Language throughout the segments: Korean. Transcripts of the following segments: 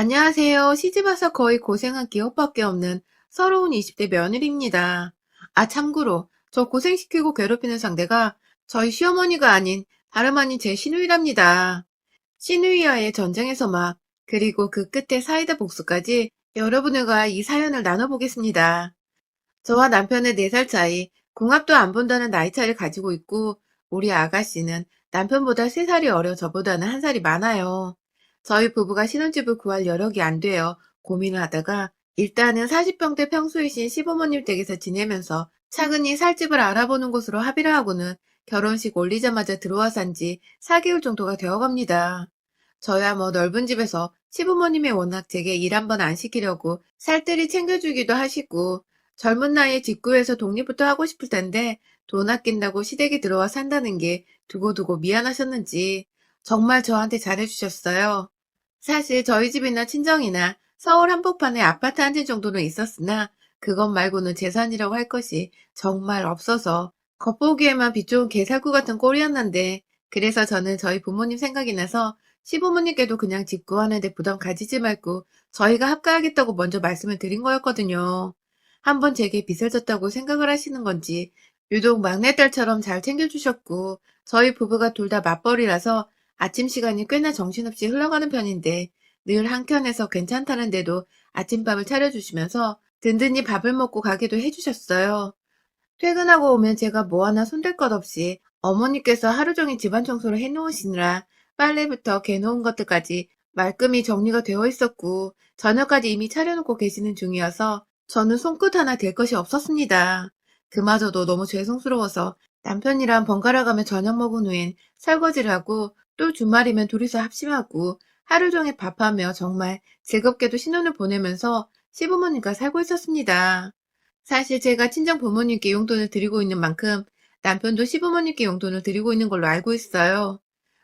안녕하세요. 시집와서 거의 고생한 기억밖에 없는 서러운 20대 며느리입니다. 아, 참고로 저 고생시키고 괴롭히는 상대가 저희 시어머니가 아닌 다름 아닌 제 시누이랍니다. 시누이와의 전쟁에서 막 그리고 그 끝에 사이다 복수까지 여러분들과 이 사연을 나눠보겠습니다. 저와 남편의 4살 차이, 궁합도 안 본다는 나이 차이를 가지고 있고 우리 아가씨는 남편보다 3살이 어려 저보다는 한 살이 많아요. 저희 부부가 신혼집을 구할 여력이 안 되어 고민을 하다가 일단은 40평대 평수이신 시부모님 댁에서 지내면서 차근히 살 집을 알아보는 곳으로 합의를 하고는 결혼식 올리자마자 들어와 산 지 4개월 정도가 되어갑니다. 저야 뭐 넓은 집에서 시부모님이 워낙 제게 일 한 번 안 시키려고 살뜰히 챙겨주기도 하시고 젊은 나이에 직구해서 독립부터 하고 싶을 텐데 돈 아낀다고 시댁에 들어와 산다는 게 두고두고 미안하셨는지 정말 저한테 잘해주셨어요. 사실 저희 집이나 친정이나 서울 한복판에 아파트 한 채 정도는 있었으나 그것 말고는 재산이라고 할 것이 정말 없어서 겉보기에만 빛 좋은 개살구 같은 꼴이었는데 그래서 저는 저희 부모님 생각이 나서 시부모님께도 그냥 직구하는데 부담 가지지 말고 저희가 합가하겠다고 먼저 말씀을 드린 거였거든요. 한번 제게 빚을 졌다고 생각을 하시는 건지 유독 막내딸처럼 잘 챙겨주셨고 저희 부부가 둘 다 맞벌이라서 아침 시간이 꽤나 정신없이 흘러가는 편인데 늘 한켠에서 괜찮다는데도 아침밥을 차려주시면서 든든히 밥을 먹고 가기도 해주셨어요. 퇴근하고 오면 제가 뭐 하나 손댈 것 없이 어머니께서 하루 종일 집안 청소를 해놓으시느라 빨래부터 개놓은 것들까지 말끔히 정리가 되어 있었고 저녁까지 이미 차려놓고 계시는 중이어서 저는 손끝 하나 댈 것이 없었습니다. 그마저도 너무 죄송스러워서 남편이랑 번갈아 가며 저녁 먹은 후엔 설거지를 하고 또 주말이면 둘이서 합심하고 하루 종일 밥하며 정말 즐겁게도 신혼을 보내면서 시부모님과 살고 있었습니다. 사실 제가 친정 부모님께 용돈을 드리고 있는 만큼 남편도 시부모님께 용돈을 드리고 있는 걸로 알고 있어요.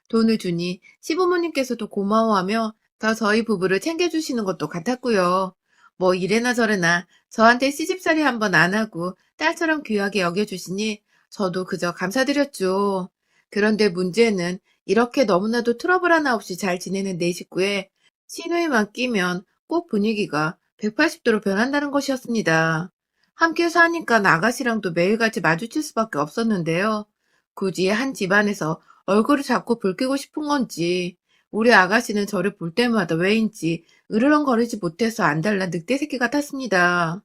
돈을 주니 시부모님께서도 고마워하며 더 저희 부부를 챙겨주시는 것도 같았고요. 뭐 이래나 저래나 저한테 시집살이 한번 안 하고 딸처럼 귀하게 여겨주시니 저도 그저 감사드렸죠. 그런데 문제는 이렇게 너무나도 트러블 하나 없이 잘 지내는 내 식구에 시누이만 끼면 꼭 분위기가 180도로 변한다는 것이었습니다. 함께 사니까 아가씨랑도 매일같이 마주칠 수밖에 없었는데요. 굳이 한 집안에서 얼굴을 자꾸 붉히고 싶은 건지 우리 아가씨는 저를 볼 때마다 왜인지 으르렁거리지 못해서 안달난 늑대 새끼 같았습니다.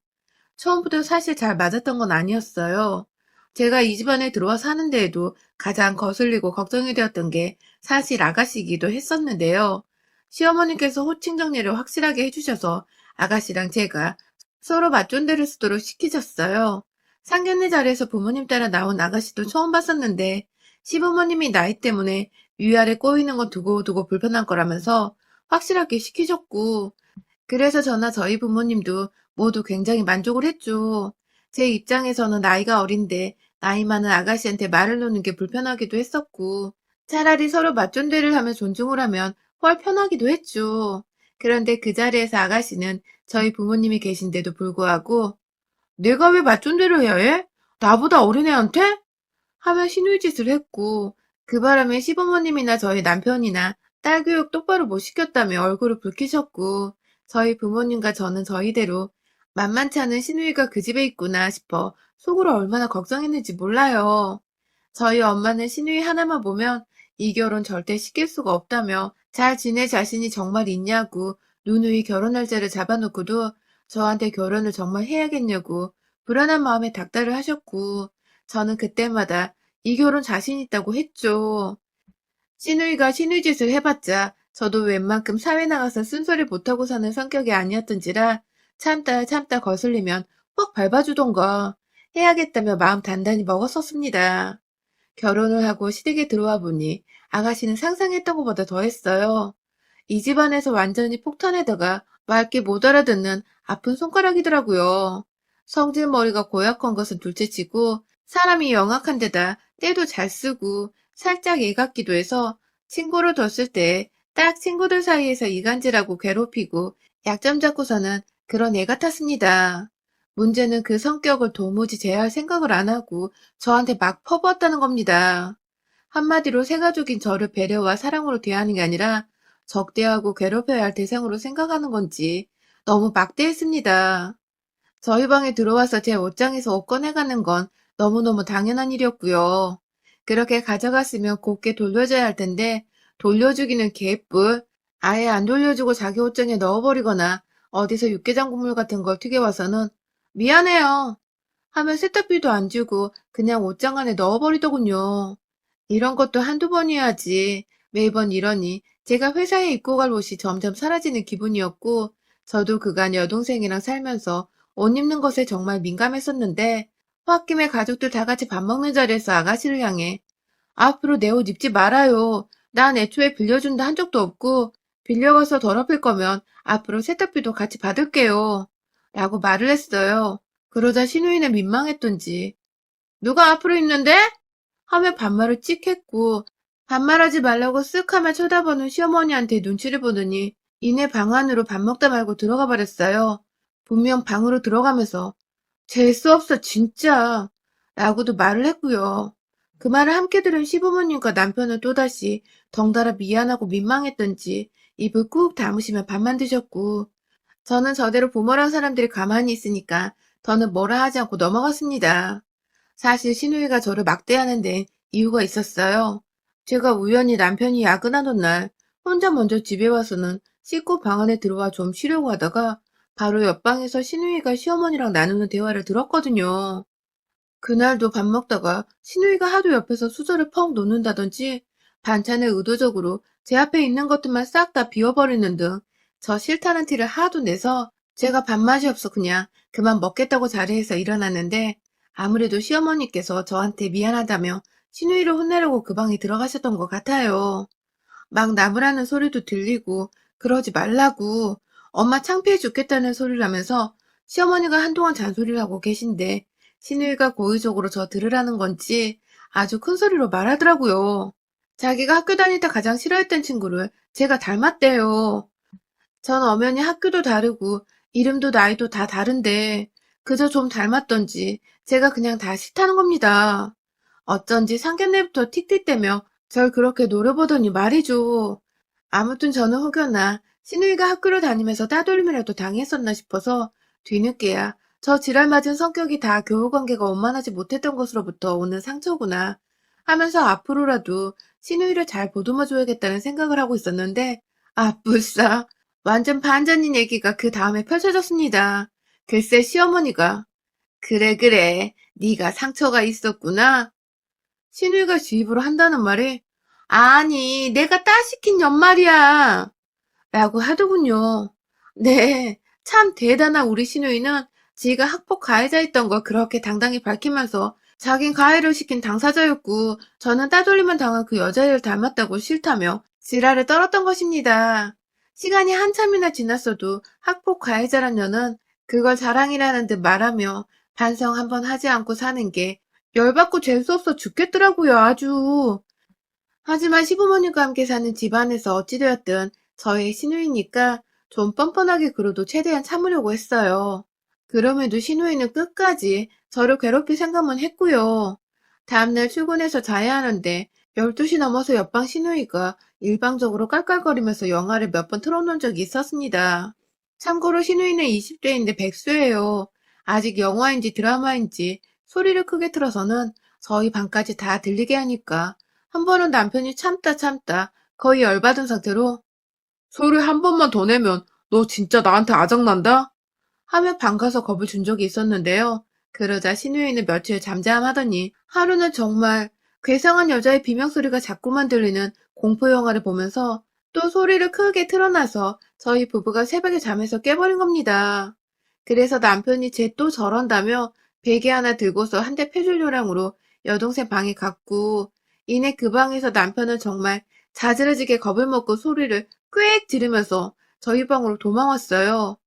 처음부터 사실 잘 맞았던 건 아니었어요. 제가 이 집안에 들어와 사는 데에도 가장 거슬리고 걱정이 되었던 게 사실 아가씨이기도 했었는데요. 시어머니께서 호칭 정리를 확실하게 해주셔서 아가씨랑 제가 서로 맞존대를 쓰도록 시키셨어요. 상견례 자리에서 부모님 따라 나온 아가씨도 처음 봤었는데 시부모님이 나이 때문에 위아래 꼬이는 건 두고두고 불편한 거라면서 확실하게 시키셨고 그래서 저나 저희 부모님도 모두 굉장히 만족을 했죠. 제 입장에서는 나이가 어린데 나이 많은 아가씨한테 말을 놓는 게 불편하기도 했었고 차라리 서로 맞존대를 하며 존중을 하면 훨 편하기도 했죠. 그런데 그 자리에서 아가씨는 저희 부모님이 계신데도 불구하고 내가 왜 맞존대를 해야 해? 나보다 어린애한테? 하며 시누이짓을 했고 그 바람에 시부모님이나 저희 남편이나 딸 교육 똑바로 못 시켰다며 얼굴을 붉히셨고 저희 부모님과 저는 저희대로 만만치 않은 시누이가 그 집에 있구나 싶어 속으로 얼마나 걱정했는지 몰라요. 저희 엄마는 시누이 하나만 보면 이 결혼 절대 시킬 수가 없다며 잘 지낼 자신이 정말 있냐고 누누이 결혼 날짜를 잡아놓고도 저한테 결혼을 정말 해야겠냐고 불안한 마음에 닥달을 하셨고 저는 그때마다 이 결혼 자신 있다고 했죠. 시누이가 시누이짓을 해봤자 저도 웬만큼 사회 나가서 쓴소리 못하고 사는 성격이 아니었던지라 참다 참다 거슬리면 퍽 밟아주던가 해야겠다며 마음 단단히 먹었었습니다. 결혼을 하고 시댁에 들어와 보니 아가씨는 상상했던 것보다 더했어요. 이 집안에서 완전히 폭탄에다가 맑게 못 알아듣는 아픈 손가락이더라고요. 성질머리가 고약한 것은 둘째치고 사람이 영악한 데다 때도 잘 쓰고 살짝 애 같기도 해서 친구를 뒀을 때 딱 친구들 사이에서 이간질하고 괴롭히고 약점 잡고서는 그런 애 같았습니다. 문제는 그 성격을 도무지 제어할 생각을 안 하고 저한테 막 퍼부었다는 겁니다. 한마디로 새가족인 저를 배려와 사랑으로 대하는 게 아니라 적대하고 괴롭혀야 할 대상으로 생각하는 건지 너무 막대했습니다. 저희 방에 들어와서 제 옷장에서 옷 꺼내가는 건 너무너무 당연한 일이었고요. 그렇게 가져갔으면 곱게 돌려줘야 할 텐데 돌려주기는 개뿔. 아예 안 돌려주고 자기 옷장에 넣어버리거나 어디서 육개장 국물 같은 걸 튀겨와서는 미안해요. 하면 세탁비도 안 주고 그냥 옷장 안에 넣어버리더군요. 이런 것도 한두 번이야지. 매번 이러니 제가 회사에 입고 갈 옷이 점점 사라지는 기분이었고 저도 그간 여동생이랑 살면서 옷 입는 것에 정말 민감했었는데 홧김에 가족들 다 같이 밥 먹는 자리에서 아가씨를 향해 앞으로 내 옷 입지 말아요. 난 애초에 빌려준다 한 적도 없고 빌려가서 더럽힐 거면 앞으로 세탁비도 같이 받을게요. 라고 말을 했어요. 그러자 신우이는 민망했던지 누가 앞으로 입는데? 하며 반말을 찍 했고 반말하지 말라고 쓱 하며 쳐다보는 시어머니한테 눈치를 보더니 이내 방 안으로 밥 먹다 말고 들어가 버렸어요. 분명 방으로 들어가면서 재수 없어 진짜 라고도 말을 했고요. 그 말을 함께 들은 시부모님과 남편은 또다시 덩달아 미안하고 민망했던지 입을 꾹 다무시며 밥만 드셨고 저는 저대로 부모란 사람들이 가만히 있으니까 더는 뭐라 하지 않고 넘어갔습니다. 사실 신우이가 저를 막대하는 데 이유가 있었어요. 제가 우연히 남편이 야근하던 날 혼자 먼저 집에 와서는 씻고 방 안에 들어와 좀 쉬려고 하다가 바로 옆방에서 신우이가 시어머니랑 나누는 대화를 들었거든요. 그날도 밥 먹다가 신우이가 하도 옆에서 수저를 펑 놓는다든지 반찬을 의도적으로 제 앞에 있는 것들만 싹 다 비워버리는 등 저 싫다는 티를 하도 내서 제가 밥맛이 없어 그냥 그만 먹겠다고 자리에서 일어났는데 아무래도 시어머니께서 저한테 미안하다며 신우이를 혼내려고 그 방에 들어가셨던 것 같아요. 막 나무라는 소리도 들리고 그러지 말라고 엄마 창피해 죽겠다는 소리를 하면서 시어머니가 한동안 잔소리를 하고 계신데 신우이가 고의적으로 저 들으라는 건지 아주 큰 소리로 말하더라고요. 자기가 학교 다닐 때 가장 싫어했던 친구를 제가 닮았대요. 전 엄연히 학교도 다르고 이름도 나이도 다 다른데 그저 좀 닮았던지 제가 그냥 다 싫다는 겁니다. 어쩐지 상견례부터 틱틱대며 절 그렇게 노려보더니 말이죠. 아무튼 저는 혹여나 신우이가 학교를 다니면서 따돌림이라도 당했었나 싶어서 뒤늦게야 저 지랄 맞은 성격이 다 교우관계가 원만하지 못했던 것으로부터 오는 상처구나 하면서 앞으로라도 신우이를 잘 보듬어 줘야겠다는 생각을 하고 있었는데 아 불싸 완전 반전인 얘기가 그 다음에 펼쳐졌습니다. 글쎄 시어머니가 그래 그래 네가 상처가 있었구나. 신우이가 지 입으로 한다는 말이 아니 내가 따시킨 연말이야 라고 하더군요. 네, 참 대단한 우리 신우이는 지가 학폭 가해자였던 걸 그렇게 당당히 밝히면서 자긴 가해를 시킨 당사자였고 저는 따돌림을 당한 그 여자애를 닮았다고 싫다며 지랄을 떨었던 것입니다. 시간이 한참이나 지났어도 학폭 가해자란 년은 그걸 자랑이라는 듯 말하며 반성 한번 하지 않고 사는 게 열받고 재수없어 죽겠더라고요, 아주. 하지만 시부모님과 함께 사는 집안에서 어찌되었든 저의 신우이니까 좀 뻔뻔하게 그래도 최대한 참으려고 했어요. 그럼에도 신우이는 끝까지 저를 괴롭힐 생각만 했고요. 다음날 출근해서 자야 하는데 12시 넘어서 옆방 신우이가 일방적으로 깔깔거리면서 영화를 몇 번 틀어놓은 적이 있었습니다. 참고로 신우이는 20대인데 백수예요. 아직 영화인지 드라마인지 소리를 크게 틀어서는 저희 방까지 다 들리게 하니까 한 번은 남편이 참다 참다 거의 열받은 상태로 소리 한 번만 더 내면 너 진짜 나한테 아작난다? 하며 방 가서 겁을 준 적이 있었는데요. 그러자 신우이는 며칠 잠잠하더니 하루는 정말 괴상한 여자의 비명소리가 자꾸만 들리는 공포영화를 보면서 또 소리를 크게 틀어놔서 저희 부부가 새벽에 잠에서 깨버린 겁니다. 그래서 남편이 쟤 또 저런다며 베개 하나 들고서 한 대 펴줄 요량으로 여동생 방에 갔고 이내 그 방에서 남편은 정말 자지러지게 겁을 먹고 소리를 꽥 지르면서 저희 방으로 도망왔어요.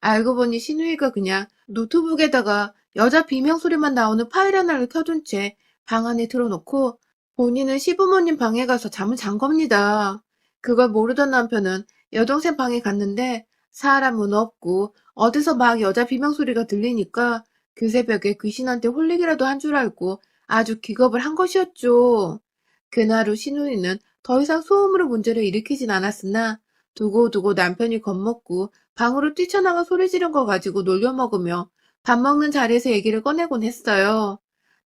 알고 보니 신우이가 그냥 노트북에다가 여자 비명소리만 나오는 파일 하나를 켜둔 채 방 안에 틀어놓고 본인은 시부모님 방에 가서 잠을 잔 겁니다. 그걸 모르던 남편은 여동생 방에 갔는데 사람은 없고 어디서 막 여자 비명소리가 들리니까 그 새벽에 귀신한테 홀리기라도 한 줄 알고 아주 기겁을 한 것이었죠. 그날 후 신우이는 더 이상 소음으로 문제를 일으키진 않았으나 두고두고 남편이 겁먹고 방으로 뛰쳐나가 소리 지른 거 가지고 놀려먹으며 밥 먹는 자리에서 얘기를 꺼내곤 했어요.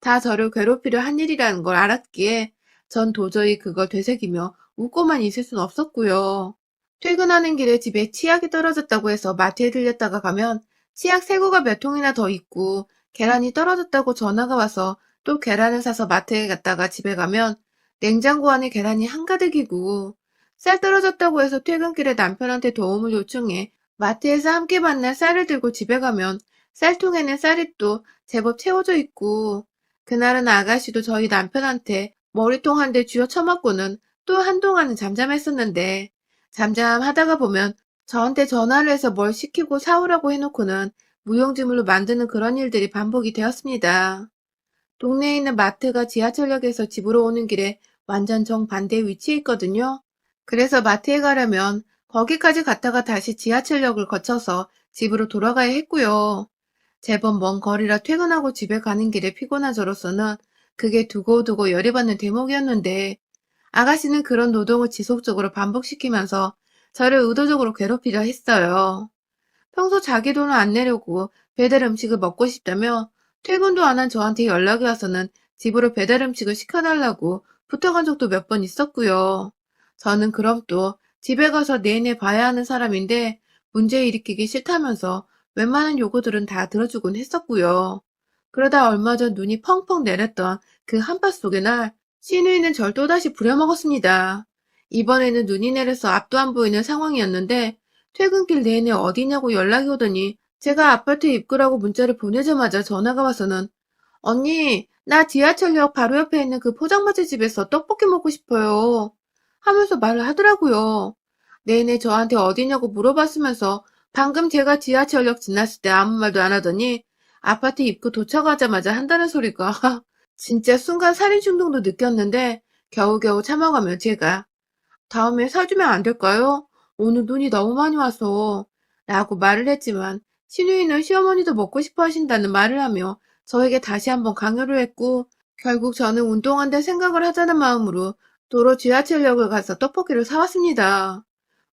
다 저를 괴롭히려 한 일이라는 걸 알았기에 전 도저히 그걸 되새기며 웃고만 있을 순 없었고요. 퇴근하는 길에 집에 치약이 떨어졌다고 해서 마트에 들렸다가 가면 치약 새고가 몇 통이나 더 있고 계란이 떨어졌다고 전화가 와서 또 계란을 사서 마트에 갔다가 집에 가면 냉장고 안에 계란이 한가득이고 쌀 떨어졌다고 해서 퇴근길에 남편한테 도움을 요청해 마트에서 함께 만날 쌀을 들고 집에 가면 쌀통에는 쌀이 또 제법 채워져 있고 그날은 아가씨도 저희 남편한테 머리통 한 대 쥐어 쳐맞고는 또 한동안은 잠잠했었는데 잠잠하다가 보면 저한테 전화를 해서 뭘 시키고 사오라고 해놓고는 무용지물로 만드는 그런 일들이 반복이 되었습니다. 동네에 있는 마트가 지하철역에서 집으로 오는 길에 완전 정반대 위치에 있거든요. 그래서 마트에 가려면 거기까지 갔다가 다시 지하철역을 거쳐서 집으로 돌아가야 했고요. 제법 먼 거리라 퇴근하고 집에 가는 길에 피곤한 저로서는 그게 두고두고 열이 받는 대목이었는데 아가씨는 그런 노동을 지속적으로 반복시키면서 저를 의도적으로 괴롭히려 했어요. 평소 자기 돈을 안 내려고 배달 음식을 먹고 싶다며 퇴근도 안 한 저한테 연락이 와서는 집으로 배달 음식을 시켜달라고 부탁한 적도 몇 번 있었고요. 저는 그럼 또 집에 가서 내내 봐야 하는 사람인데 문제 일으키기 싫다면서 웬만한 요구들은 다 들어주곤 했었고요. 그러다 얼마 전 눈이 펑펑 내렸던 그 한파 속의 날 시누이는 절 또다시 부려먹었습니다. 이번에는 눈이 내려서 앞도 안 보이는 상황이었는데 퇴근길 내내 어디냐고 연락이 오더니 제가 아파트 입구라고 문자를 보내자마자 전화가 와서는 언니, 나 지하철역 바로 옆에 있는 그 포장마차 집에서 떡볶이 먹고 싶어요. 하면서 말을 하더라고요. 내내 저한테 어디냐고 물어봤으면서 방금 제가 지하철역 지났을 때 아무 말도 안 하더니 아파트 입구 도착하자마자 한다는 소리가 진짜 순간 살인 충동도 느꼈는데 겨우겨우 참아가며 제가 다음에 사주면 안 될까요? 오늘 눈이 너무 많이 와서 라고 말을 했지만 신우이는 시어머니도 먹고 싶어 하신다는 말을 하며 저에게 다시 한번 강요를 했고 결국 저는 운동한다 생각을 하자는 마음으로 도로 지하철역을 가서 떡볶이를 사왔습니다.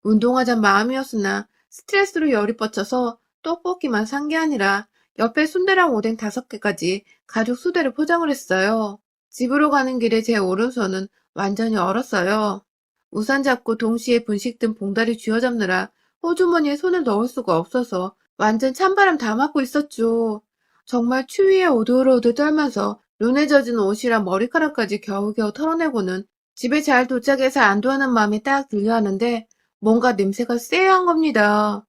운동하자는 마음이었으나 스트레스로 열이 뻗쳐서 떡볶이만 산 게 아니라 옆에 순대랑 오뎅 다섯 개까지 가족 수대를 포장을 했어요. 집으로 가는 길에 제 오른손은 완전히 얼었어요. 우산 잡고 동시에 분식 든 봉다리 쥐어잡느라 호주머니에 손을 넣을 수가 없어서 완전 찬바람 다 맞고 있었죠. 정말 추위에 오돌오돌 떨면서 눈에 젖은 옷이랑 머리카락까지 겨우겨우 털어내고는 집에 잘 도착해서 안도하는 마음이 딱 들려 하는데 뭔가 냄새가 쎄한 겁니다.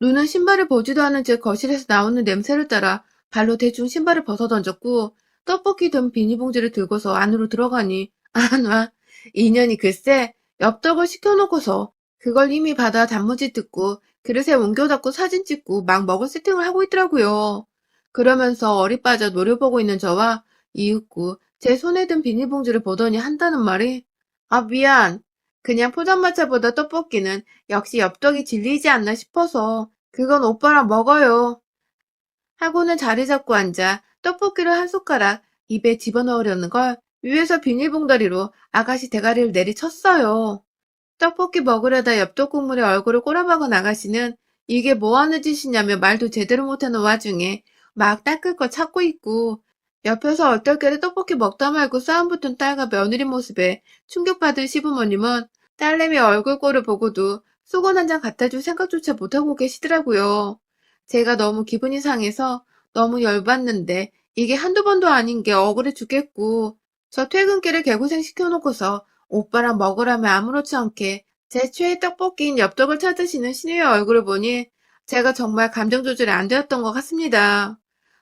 눈은 신발을 보지도 않은 채 거실에서 나오는 냄새를 따라 발로 대충 신발을 벗어 던졌고 떡볶이 든 비닐봉지를 들고서 안으로 들어가니 아나 인연이 글쎄 엽떡을 시켜놓고서 그걸 이미 받아 단무지 뜯고 그릇에 옮겨 닫고 사진 찍고 막 먹을 세팅을 하고 있더라고요. 그러면서 어리 빠져 노려보고 있는 저와 이윽고 제 손에 든 비닐봉지를 보더니 한다는 말이 아 미안 그냥 포장마차보다 떡볶이는 역시 엽떡이 질리지 않나 싶어서 그건 오빠랑 먹어요. 하고는 자리 잡고 앉아 떡볶이를 한 숟가락 입에 집어넣으려는 걸 위에서 비닐봉다리로 아가씨 대가리를 내리쳤어요. 떡볶이 먹으려다 엽떡 국물에 얼굴을 꼬라박은 아가씨는 이게 뭐하는 짓이냐며 말도 제대로 못하는 와중에 막 닦을 거 찾고 있고 옆에서 얼떨결에 떡볶이 먹다 말고 싸움 붙은 딸과 며느리 모습에 충격받은 시부모님은 딸내미 얼굴 꼴을 보고도 수건 한 장 갖다 줄 생각조차 못하고 계시더라고요. 제가 너무 기분이 상해서 너무 열받는데 이게 한두 번도 아닌 게 억울해 죽겠고 저 퇴근길에 개고생 시켜놓고서 오빠랑 먹으라며 아무렇지 않게 제 최애 떡볶이인 엽떡을 찾으시는 신우의 얼굴을 보니 제가 정말 감정 조절이 안 되었던 것 같습니다.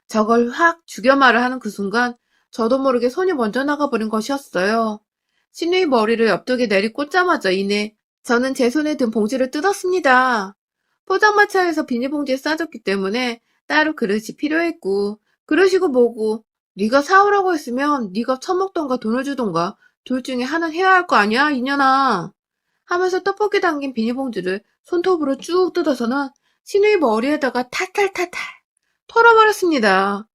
저걸 확 죽여 말을 하는 그 순간 저도 모르게 손이 먼저 나가버린 것이었어요. 신우의 머리를 엽떡에 내리꽂자마자 이내 저는 제 손에 든 봉지를 뜯었습니다. 포장마차에서 비닐봉지에 싸졌기 때문에 따로 그릇이 필요했고 그러시고 뭐고 네가 사오라고 했으면 네가 처먹던가 돈을 주던가 둘 중에 하나는 해야 할 거 아니야 이년아 하면서 떡볶이 담긴 비닐봉지를 손톱으로 쭉 뜯어서는 신우의 머리에다가 탈탈탈탈 털어버렸습니다.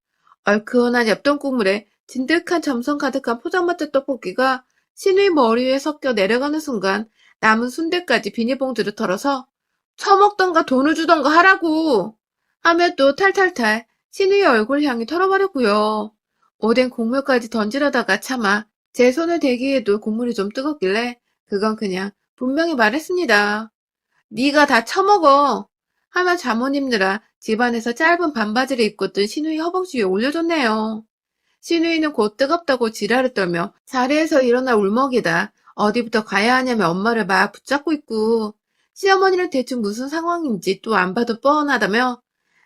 얼큰한 엽떡 국물에 진득한 점성 가득한 포장마차 떡볶이가 신우이 머리 위에 섞여 내려가는 순간 남은 순대까지 비닐봉지를 털어서 처먹던가 돈을 주던가 하라고 하며 또 탈탈탈 신우이 얼굴 향해 털어버렸고요. 오뎅 국물까지 던지려다가 차마 제 손을 대기에도 국물이 좀 뜨겁길래 그건 그냥 분명히 말했습니다. 네가 다 처먹어 하며 잠옷 입느라 집안에서 짧은 반바지를 입고 뜬 신우이 허벅지 위에 올려줬네요. 신우이는 곧 뜨겁다고 지랄을 떨며 자리에서 일어나 울먹이다. 어디부터 가야 하냐며 엄마를 막 붙잡고 있고. 시어머니는 대충 무슨 상황인지 또 안 봐도 뻔하다며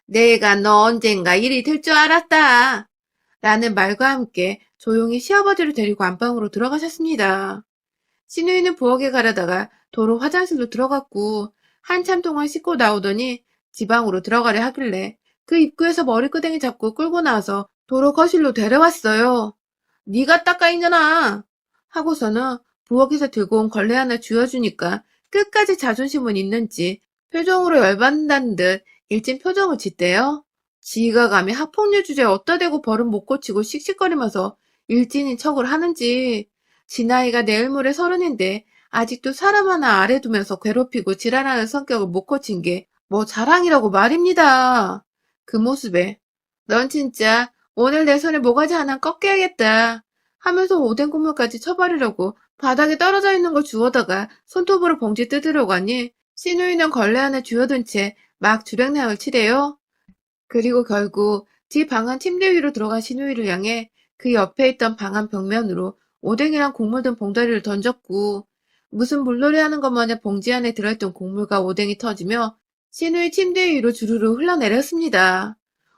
내가 너 언젠가 일이 될 줄 알았다. 라는 말과 함께 조용히 시아버지를 데리고 안방으로 들어가셨습니다. 신우이는 부엌에 가려다가 도로 화장실로 들어갔고 한참 동안 씻고 나오더니 지방으로 들어가려 하길래 그 입구에서 머리끄댕이 잡고 끌고 나와서 도로 거실로 데려왔어요. 네가 닦아 이년아 하고서는 부엌에서 들고 온 걸레 하나 쥐어주니까 끝까지 자존심은 있는지 표정으로 열받는다는 듯 일진 표정을 짓대요. 지가 감히 학폭력 주제에 어디다 대고 버릇 못 고치고 씩씩거리면서 일진인 척을 하는지 지 나이가 내일 모레 서른인데 아직도 사람 하나 아래 두면서 괴롭히고 지랄하는 성격을 못 고친 게 뭐 자랑이라고 말입니다. 그 모습에 넌 진짜 오늘 내 손에 모가지 하나 꺾여야겠다 하면서 오뎅 국물까지 쳐버리려고 바닥에 떨어져 있는 걸 주워다가 손톱으로 봉지 뜯으려고 하니 신우이는 걸레 하나 쥐어든 채막 주랭랑을 치래요. 그리고 결국 뒤 방안 침대 위로 들어간 신우이를 향해 그 옆에 있던 방안 벽면으로 오뎅이랑 국물 든 봉다리를 던졌고 무슨 물놀이 하는 것 마냥 봉지 안에 들어있던 국물과 오뎅이 터지며 신우이 침대 위로 주르르 흘러내렸습니다.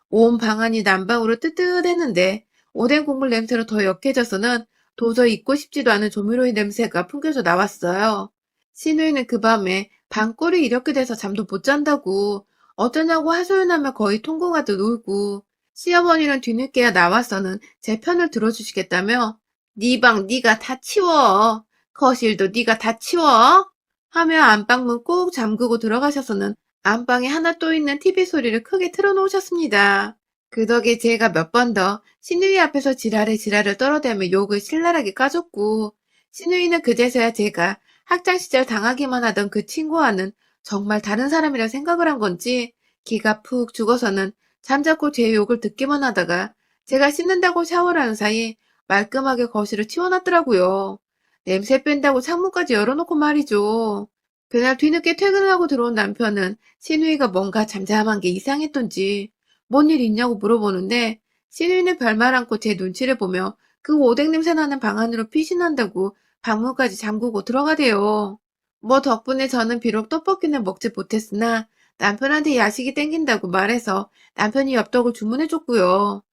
온 방안이 난방으로 뜨뜻했는데 오뎅 국물 냄새로 더 역해져서는 도저히 잊고 싶지도 않은 조미료의 냄새가 풍겨져 나왔어요. 신우이는 그 밤에 방골이 이렇게 돼서 잠도 못 잔다고 어쩌냐고 하소연하며 거의 통곡하듯 울고 시어머니는 뒤늦게야 나와서는 제 편을 들어주시겠다며 네 방 네가 다 치워 거실도 네가 다 치워 하며 안방문 꼭 잠그고 들어가셔서는 안방에 하나 또 있는 TV 소리를 크게 틀어놓으셨습니다. 그 덕에 제가 몇 번 더 신우이 앞에서 지랄에 지랄을 떨어대며 욕을 신랄하게 까줬고 신우이는 그제서야 제가 학창시절 당하기만 하던 그 친구와는 정말 다른 사람이라 생각을 한 건지 기가 푹 죽어서는 잠자코 제 욕을 듣기만 하다가 제가 씻는다고 샤워를 하는 사이 말끔하게 거실을 치워놨더라고요. 냄새 뺀다고 창문까지 열어놓고 말이죠. 그날 뒤늦게 퇴근을 하고 들어온 남편은 신우이가 뭔가 잠잠한 게 이상했던지 뭔 일 있냐고 물어보는데 신우이는 별말 않고 제 눈치를 보며 그 오뎅 냄새 나는 방 안으로 피신한다고 방문까지 잠그고 들어가대요. 뭐 덕분에 저는 비록 떡볶이는 먹지 못했으나 남편한테 야식이 땡긴다고 말해서 남편이 엽떡을 주문해줬고요.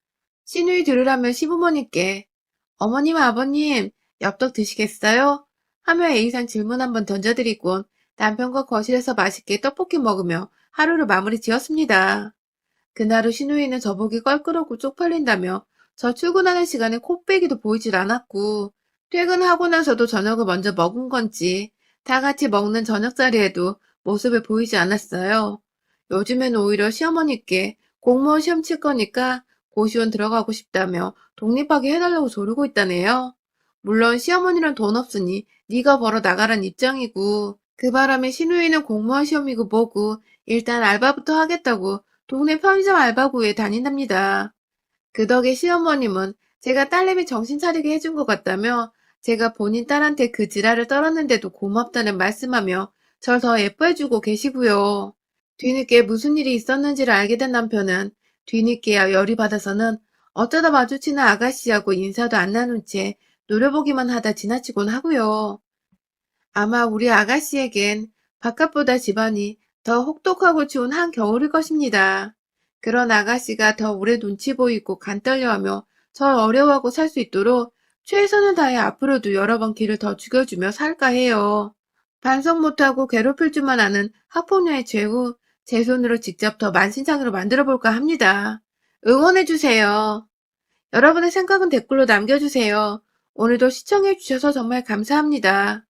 신우이 들으라면 시부모님께 어머님 아버님 엽떡 드시겠어요? 하며 A상 질문 한번 던져드리곤 남편과 거실에서 맛있게 떡볶이 먹으며 하루를 마무리 지었습니다. 그날 후 신우이는 저보기 껄끄럽고 쪽팔린다며 저 출근하는 시간에 코빼기도 보이질 않았고 퇴근하고 나서도 저녁을 먼저 먹은 건지 다 같이 먹는 저녁 자리에도 모습을 보이지 않았어요. 요즘엔 오히려 시어머니께 공무원 시험 칠 거니까 고시원 들어가고 싶다며 독립하게 해달라고 조르고 있다네요. 물론 시어머니는 돈 없으니 네가 벌어 나가란 입장이고 그 바람에 신우이는 공무원 시험이고 뭐고 일단 알바부터 하겠다고 동네 편의점 알바구에 다닌답니다. 그 덕에 시어머님은 제가 딸내미 정신 차리게 해준 것 같다며 제가 본인 딸한테 그 지랄을 떨었는데도 고맙다는 말씀하며 절 더 예뻐해주고 계시고요. 뒤늦게 무슨 일이 있었는지를 알게 된 남편은 뒤늦게야 열이 받아서는 어쩌다 마주치는 아가씨하고 인사도 안 나눈 채 노려보기만 하다 지나치곤 하고요. 아마 우리 아가씨에겐 바깥보다 집안이 더 혹독하고 추운 한겨울일 것입니다. 그런 아가씨가 더 오래 눈치 보이고 간 떨려하며 절 어려워하고 살 수 있도록 최선을 다해 앞으로도 여러 번 길을 더 죽여주며 살까 해요. 반성 못하고 괴롭힐 줄만 아는 학폭녀의 죄후 제 손으로 직접 더 만신창으로 만들어 볼까 합니다. 응원해주세요. 여러분의 생각은 댓글로 남겨주세요. 오늘도 시청해주셔서 정말 감사합니다.